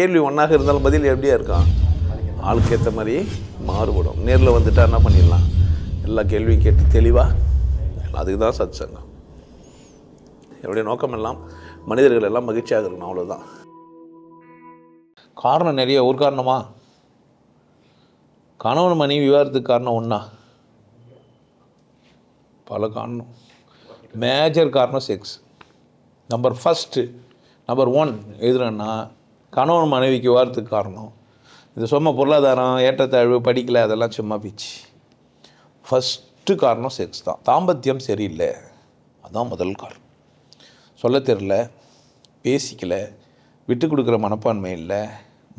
கேள்வி ஒன்றாக இருந்தாலும் பதில் எப்படியா இருக்கான் ஆளுக்கு ஏற்ற மாதிரி மாறுபடும். நேரில் வந்துட்டா என்ன பண்ணிடலாம்? எல்லா கேள்வியும் கேட்டு தெளிவாக அதுக்கு தான் சத் சங்கம் என்னுடைய நோக்கம் எல்லாம் மனிதர்கள் எல்லாம் மகிழ்ச்சியாக இருக்கணும் அவ்வளோதான் காரணம் நிறைய ஒரு காரணமா? கணவன் மனைவி விவாதத்துக்கு காரணம் ஒன்றா பல காரணம். மேஜர் காரணம் sex number first number one எதுனா கணவன் மனைவிக்கு வாரத்துக்கு காரணம். இது சும்மா பொருளாதாரம் ஏற்றத்தாழ்வு படிக்கல அதெல்லாம் சும்மா பிச்சு. ஃபஸ்ட்டு காரணம் செக்ஸ் தான். தாம்பத்தியம் சரியில்லை. அதுதான் முதல் காரணம். சொல்ல தெரில பேசிக்கல விட்டு கொடுக்குற மனப்பான்மை இல்லை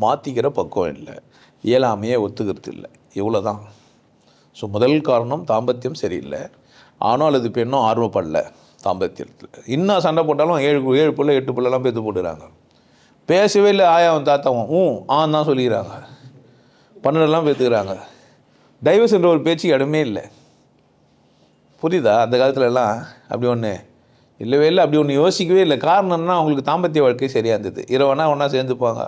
மாற்றிக்கிற பக்குவம் இல்லை இயலாமையே ஒத்துக்கிறது இல்லை. இவ்வளோ தான் ஸோ முதல் காரணம் தாம்பத்தியம் சரியில்லை. ஆணும் அல்லது பெண்ணும் ஆர்வப்படல தாம்பத்தியத்தில். இன்னும் சண்டை போட்டாலும் ஏழு ஏழு பிள்ளை எட்டு பிள்ளைலாம் பேத்து போட்டுறாங்க பேசவே இல்லை ஆயாவும் தாத்தாவும். ஊ ஆன் தான் சொல்லிக்கிறாங்க. பன்னெண்டெல்லாம் பேத்துக்கிறாங்க. டைவர்ஸ் என்ற ஒரு பேச்சு இடமே இல்லை. புரியுதா? அந்த காலத்துல எல்லாம் அப்படி ஒன்று இல்லவே இல்லை அப்படி ஒன்று யோசிக்கவே இல்லை. காரணம்னா அவங்களுக்கு தாம்பத்திய வாழ்க்கை சரியாக இருந்தது. இரவனா ஒன்றா சேர்ந்துப்பாங்க.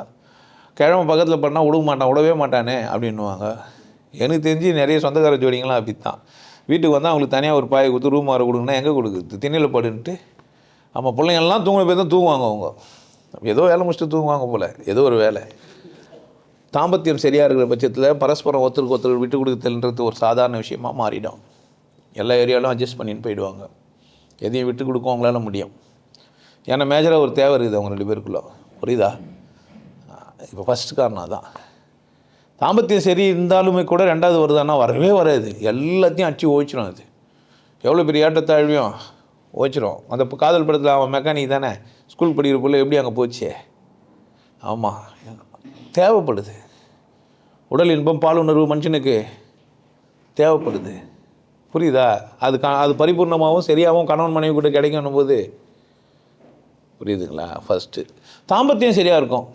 கிழமை பக்கத்தில் பண்ணால் விட மாட்டான் விடவே மாட்டானே அப்படின்னுவாங்க. எனக்கு தெரிஞ்சு நிறைய சொந்தக்கார ஜோடிங்களாம் அப்படி தான் வீட்டுக்கு வந்தால் அவங்களுக்கு தனியாக ஒரு பாயை கொடுத்து ரூம் வர கொடுங்கன்னா எங்கே கொடுக்குது திண்ணையில் படுன்ட்டு. ஆமாம் பிள்ளைங்கள்லாம் தூங்கின பேர் தான் தூங்குவாங்க அவங்க. ஏதோ வேலை முடிச்சுட்டு தூங்குவாங்க போல் ஏதோ ஒரு வேலை. தாம்பத்தியம் சரியாக இருக்கிற பட்சத்தில் பரஸ்பரம் ஒருத்தருக்கு ஒருத்தர் விட்டு கொடுக்குறதுன்றது ஒரு சாதாரண விஷயமாக மாறிடும். எல்லா ஏரியாவிலும் அட்ஜஸ்ட் பண்ணின்னு போயிடுவாங்க. எதையும் விட்டு கொடுக்க அவங்களால முடியும். ஏன்னா மேஜராக ஒரு தேவை இருக்குது அவங்க ரெண்டு பேருக்குள்ளே. புரியுதா? இப்போ ஃபஸ்ட்டு காரணம் அதான். தாம்பத்தியம் சரி இருந்தாலுமே கூட ரெண்டாவது வருதான்னா வரவே வராது. எல்லாத்தையும் அடிச்சு ஓய்ச்சிடும் அது. எவ்வளோ பெரிய ஏற்றத்தாழ்வையும் ஓய்ச்சிரும். அந்த காதல் படத்தில் அவன் மெக்கானிக் தானே? ஸ்கூல் படிக்கிற பிள்ளை எப்படி அங்கே போச்சு? ஆமாம் தேவைப்படுது. உடல் இன்பம் பாலுணர்வு மனுஷனுக்கு தேவைப்படுது. புரியுதா? அது க அது பரிபூர்ணமாகவும் சரியாகவும் கணவன் மனைவி கூட கிடைக்கணும் போது புரியுதுங்களா? ஃபஸ்ட்டு தாம்பத்தியம் சரியாக இருக்கும்.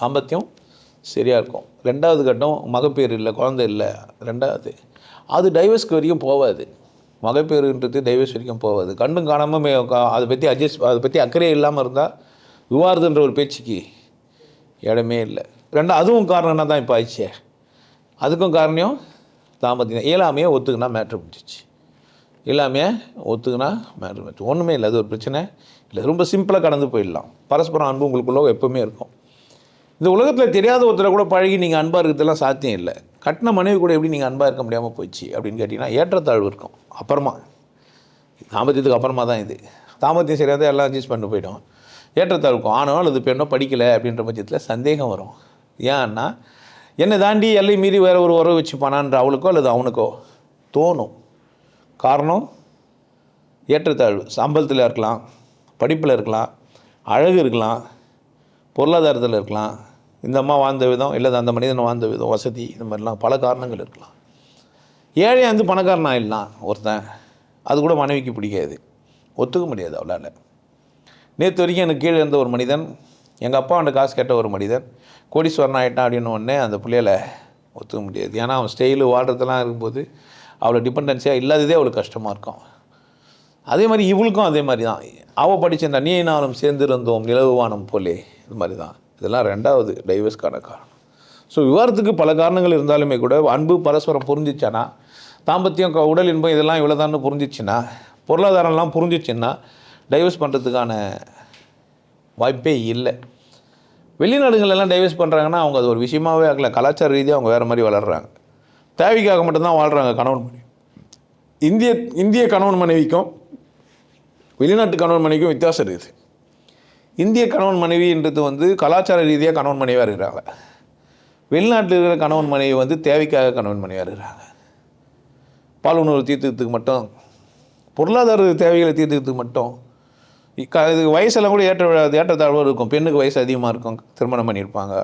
தாம்பத்தியம் சரியாக இருக்கும். ரெண்டாவது கட்டம் மகப்பேறு இல்லை குழந்தை இல்லை. ரெண்டாவது அது டைவர்ஸ்க்கு வரைக்கும் போகாது. மகப்பேறுன்றது டைவர்ஸ் வரைக்கும் போகாது. கண்டும் காணாமல் அதை பற்றி அட்ஜஸ்ட் அதை பற்றி அக்கறையே இல்லாமல் இருந்தால் விவாதன்ற ஒரு பேச்சுக்கு இடமே இல்லை. ரெண்டா அதுவும் காரணம் என்ன தான் இப்போ ஆயிடுச்சே. அதுக்கும் காரணம் தாம்பத்தியம் இயலாமையே ஒத்துக்குனா மேட்ரு முடிஞ்சிச்சு. இல்லாமையே ஒத்துக்குனா மேட்ரு மேட்ரு ஒன்றுமே இல்லை. அது ஒரு பிரச்சனை இல்லை. ரொம்ப சிம்பிளாக கடந்து போயிடலாம். பரஸ்பரம் அன்பு உங்களுக்குள்ளே எப்பவுமே இருக்கும். இந்த உலகத்தில் தெரியாத ஒருத்தரை கூட பழகி நீங்கள் அன்பாக இருக்கிறதுலாம் சாத்தியம் இல்லை. கட்டின மனைவி கூட எப்படி நீங்கள் அன்பாக இருக்க முடியாமல் போச்சு அப்படின்னு கேட்டிங்கன்னா ஏற்றத்தாழ்வு இருக்கும். அப்புறமா. தாம்பத்தியத்துக்கு அப்புறமா தான் இது. தாம்பத்தியம் சரியாக தான் எல்லாம் அட்ஜஸ்ட் பண்ணி போயிடும். ஏற்றத்தாழ்வு இருக்கும். ஆனாலும் அல்லது பெண்ணோ படிக்கலை அப்படின்ற பட்சத்தில் சந்தேகம் வரும். ஏன்னா என்னை தாண்டி எல்லை மீறி வேறு ஒரு உறவு வச்சுப்பானான்ற அவளுக்கோ அல்லது அவனுக்கோ தோணும். காரணம்? ஏற்றத்தாழ்வு. சம்பளத்தில் இருக்கலாம் படிப்பில் இருக்கலாம் அழகு இருக்கலாம் பொருளாதாரத்தில் இருக்கலாம் இந்த அம்மா வாழ்ந்த விதம் இல்லை அந்த மனிதன் வாழ்ந்த விதம் வசதி இந்த மாதிரிலாம் பல காரணங்கள் இருக்கலாம். ஏழை வந்து பணக்காரன் ஆகிடலாம் ஒருத்தன் அது கூட மனைவிக்கு பிடிக்காது. ஒத்துக்க முடியாது அவளால். நேற்று வரைக்கும் எனக்கு கீழே இருந்த ஒரு மனிதன் எங்கள் அப்பா அவன்கிட்ட காசு கேட்ட ஒரு மனிதன் கோடீஸ்வரன் ஆகிட்டான் அப்படின்னு உடனே அந்த பிள்ளையில ஒத்துக்க முடியாது. ஏன்னா அவன் ஸ்டைலு வாழ்கிறதெல்லாம் இருக்கும்போது அவளை டிபெண்டன்சியாக இல்லாததே அவளுக்கு கஷ்டமாக இருக்கும். அதே மாதிரி இவளுக்கும் அதே மாதிரி தான். அவள் படிச்சிருந்தா நீ நானும் சேர்ந்திருந்தோம் நிலவுவானம் போலே. இது மாதிரி தான். இதெல்லாம் ரெண்டாவது டைவர்ஸ்க்கான காரணம். ஸோ விவாதத்துக்கு பல காரணங்கள் இருந்தாலுமே கூட அன்பு பரஸ்பரம் புரிஞ்சிச்சானா தாம்பத்தியம் க- உடல் இன்பம் இதெல்லாம் இவ்வளோதான்னு புரிஞ்சிச்சுன்னா பொருளாதாரம்லாம் புரிஞ்சிச்சுன்னா டைவர்ஸ் பண்ணுறதுக்கான வாய்ப்பே இல்லை. வெளிநாடுகள் எல்லாம் டைவர்ஸ் பண்ணுறாங்கன்னா அவங்க அது ஒரு விஷயமாவே ஆகலை. கலாச்சார ரீதியாக அவங்க வேறு மாதிரி வளர்கிறாங்க தேவைக்காக மட்டும்தான் வாழ்கிறாங்க கணவன் மனைவி. இந்திய இந்திய கணவன் மனைவிக்கும் வெளிநாட்டு கணவன் மனைவிக்கும் வித்தியாசம் இருக்குது. இந்திய கணவன் மனைவின்றது வந்து கலாச்சார ரீதியாக கணவன் மனைவியாக இருக்கிறாங்க. வெளிநாட்டில் இருக்கிற கணவன் மனைவி வந்து தேவைக்காக கணவன் மனைவியாக இருக்கிறாங்க. பாலுணர்வு தீர்த்துக்கிறதுக்கு மட்டும் பொருளாதார தேவைகளை தீர்த்துக்கிறதுக்கு மட்டும் க இது வயசெல்லாம் கூட ஏற்ற ஏற்றத்தாழ்வு இருக்கும். பெண்ணுக்கு வயசு அதிகமாக இருக்கும் திருமணம் பண்ணியிருப்பாங்க.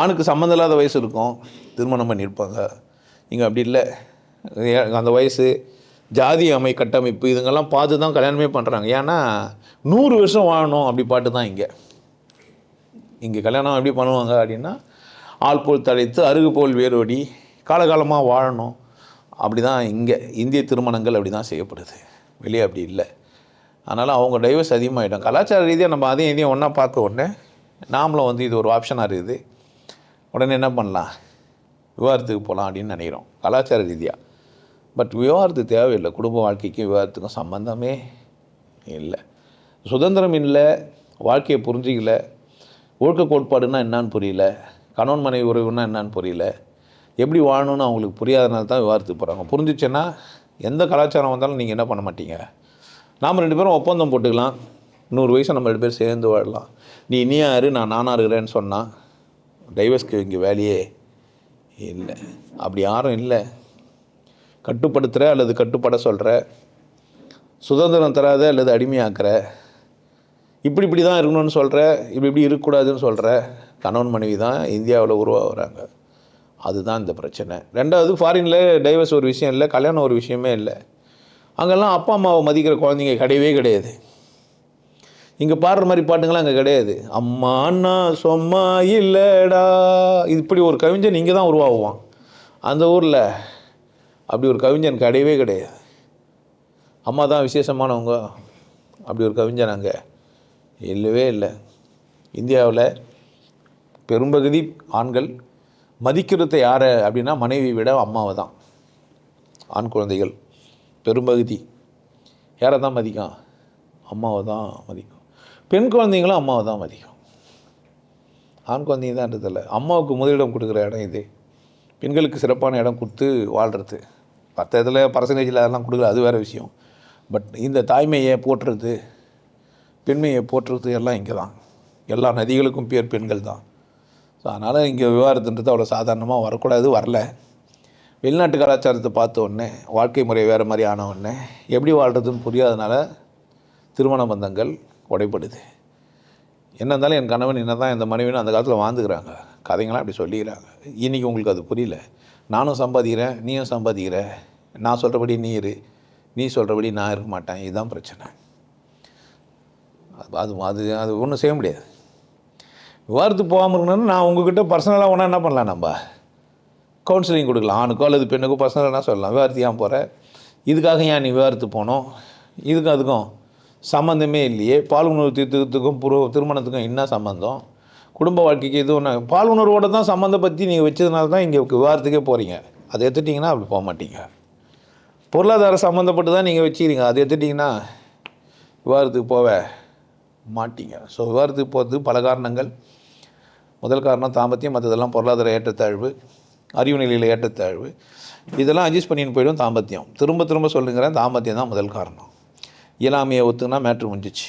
ஆணுக்கு சம்மந்தம் இல்லாத வயசு இருக்கும் திருமணம் பண்ணியிருப்பாங்க. இங்கே அப்படி இல்லை. அந்த வயசு ஜாதி அமை கட்டமைப்பு இதுங்கெல்லாம் பார்த்து தான் கல்யாணமே பண்ணுறாங்க ஏன்னா நூறு வருஷம் வாழணும் அப்படி பாட்டு தான் இங்கே. இங்கே கல்யாணம் எப்படி பண்ணுவாங்க அப்படின்னா ஆள் போல் தழைத்து அருகு போல் வேரோடி காலகாலமாக வாழணும். அப்படி தான் இங்கே இந்திய திருமணங்கள் அப்படி தான் செய்யப்படுது. வெளியே அப்படி இல்லை. அதனால் அவங்க டைவர்ஸ் அதிகமாகிடும் கலாச்சார ரீதியாக நம்ம அதையும் இதையும் ஒன்றா பார்க்க உடனே நாமளும் வந்து இது ஒரு ஆப்ஷனாக இருக்குது. உடனே என்ன பண்ணலாம்? விவாதத்துக்கு போகலாம் அப்படின்னு நினைக்கிறோம். கலாச்சார ரீதியாக பட் விவாகரத்து தேவையில்லை. குடும்ப வாழ்க்கைக்கும் விவாகரத்துக்கும் சம்மந்தமே இல்லை. சுதந்திரம் இல்லை. வாழ்க்கையை புரிஞ்சிக்கல. ஒழுக்க கோட்பாடுன்னா என்னன்னு புரியல. கணவன் மனைவி உறவுன்னா என்னான்னு புரியல. எப்படி வாழணும்னு அவங்களுக்கு புரியாதனால தான் விவாதத்துக்கு போகிறாங்க புரிஞ்சிச்சுன்னா எந்த கலாச்சாரம் வந்தாலும் நீங்கள் என்ன பண்ண மாட்டீங்க? நாம் ரெண்டு பேரும் ஒப்பந்தம் போட்டுக்கலாம். நூறு வயசு நம்ம ரெண்டு பேரும் சேர்ந்து வாழலாம். நீ இனி இரு நான் நானாக இருக்கிறேன்னு சொன்னால் டைவர்ஸ்க்கு இங்கே வேலையே இல்லை. அப்படி யாரும் இல்லை. கட்டுப்படுத்துகிற அல்லது கட்டுப்பட சொல்கிற சுதந்திரம் தராத அல்லது அடிமையாக்குற? இப்படி இப்படி தான் இருக்கணும்னு சொல்கிற இப்படி இப்படி இருக்கக்கூடாதுன்னு சொல்கிற கணவன் மனைவி தான் இந்தியாவில் உருவாகுறாங்க. அதுதான் இந்த பிரச்சனை. ரெண்டாவது ஃபாரினில் டைவர்ஸ் ஒரு விஷயம் இல்லை கல்யாணம் ஒரு விஷயமே இல்லை. அங்கெல்லாம் அப்பா அம்மாவை மதிக்கிற குழந்தைங்க கிடையவே கிடையாது. இங்கே பாடுற மாதிரி பாட்டுங்களாம் அங்கே கிடையாது. அம்மா அண்ணா சொம்மா இல்லைடா. இப்படி ஒரு கவிஞன் இங்கே தான் உருவாகுவான். அந்த ஊரில் அப்படி ஒரு கவிஞன் கிடையவே கிடையாது. அம்மா தான் விசேஷமானவங்க. அப்படி ஒரு கவிஞன் அங்கே இல்லவே இல்லை. இந்தியாவில் பெரும்பகுதி ஆண்கள் மதிக்கிறது யாரை அப்படின்னா மனைவி விட அம்மாவை தான். ஆண் குழந்தைகள். பெரும்பகுதி. யாரை தான் மதிக்கும்? அம்மாவை தான் மதிக்கும். பெண் குழந்தைங்களும் அம்மாவை தான் மதிக்கும். ஆண் குழந்தைங்க தான் இல்லை அம்மாவுக்கு முதலிடம் கொடுக்குற இடம் இது. பெண்களுக்கு சிறப்பான இடம் கொடுத்து வாழ்கிறது மற்ற இதில் பர்சன்டேஜில் அதெல்லாம் கொடுக்குறது அது வேறு விஷயம். பட் இந்த தாய்மையை போற்றுறது பெண்மையை போற்றுறது எல்லாம் இங்கே தான் எல்லா நதிகளுக்கும் பேர் பெண்கள் தான். ஸோ அதனால் இங்கே விவாதத்துன்றது அவ்வளோ சாதாரணமாக வரக்கூடாது வரல. வெளிநாட்டு கலாச்சாரத்தை பார்த்த உடனே வாழ்க்கை முறை வேறு மாதிரி ஆன உடனே எப்படி வாழ்கிறதுன்னு புரியாதனால திருமண பந்தங்கள் உடைப்படுது என்ன இருந்தாலும் என் கணவன் என்ன தான் இந்த மனைவின்னு அந்த காலத்தில் வாழ்ந்துக்கிறாங்க. கதைங்களாம் அப்படி சொல்லிக்கிறாங்க. இன்றைக்கி உங்களுக்கு அது புரியல. நானும் சம்பாதிக்கிறேன் நீயும் சம்பாதிக்கிற. நான் சொல்கிறபடி நீ இரு. நீ சொல்கிறபடி நான் இருக்க மாட்டேன். இதுதான் பிரச்சனை. அது அது அது ஒன்றும் செய்ய முடியாது. விவாதத்துக்கு போகாமல் இருக்கணும்னு நான் உங்ககிட்ட பர்சனலாக ஒன்றா என்ன பண்ணலாம் நம்ம? கவுன்சிலிங் கொடுக்கலாம். ஆணுக்கோ அல்லது பெண்ணுக்கோ பர்சனலாக என்ன சொல்லலாம்? விவாதத்து ஏன் போகிற இதுக்காக ஏன் நீ விவாதத்துக்கு போகணும் இதுக்கும் அதுக்கும் சம்மந்தமே இல்லையே. பால் உணவு தீர்த்தத்துக்கும் புரு திருமணத்துக்கும் என்ன சம்மந்தம் குடும்ப வாழ்க்கைக்கு இது ஒன்று பால் உணர்வோட தான் சம்மந்தம் பற்றி நீங்கள் வச்சதுனால தான் இங்கே விவாதத்துக்கே போகிறீங்க அதை எடுத்துட்டிங்கன்னா அப்படி போக மாட்டீங்க. பொருளாதார சம்மந்தப்பட்டு தான் நீங்கள் வச்சுக்கிறீங்க. அதை எடுத்துட்டிங்கன்னா விவாதத்துக்கு போக மாட்டீங்க. ஸோ விவாதத்துக்கு போகிறது பல காரணங்கள். முதல் காரணம் தாம்பத்தியம் மற்றதெல்லாம் பொருளாதார ஏற்றத்தாழ்வு அறிவு நிலையில் ஏற்றத்தாழ்வு. இதெல்லாம் அட்ஜஸ்ட் பண்ணின்னு போயிடும் தாம்பத்தியம். திரும்ப திரும்ப சொல்லுங்கிறேன் தாம்பத்தியம் தான் முதல் காரணம். இயலாமையை ஒத்துனா மேட்ரு முடிஞ்சிச்சு.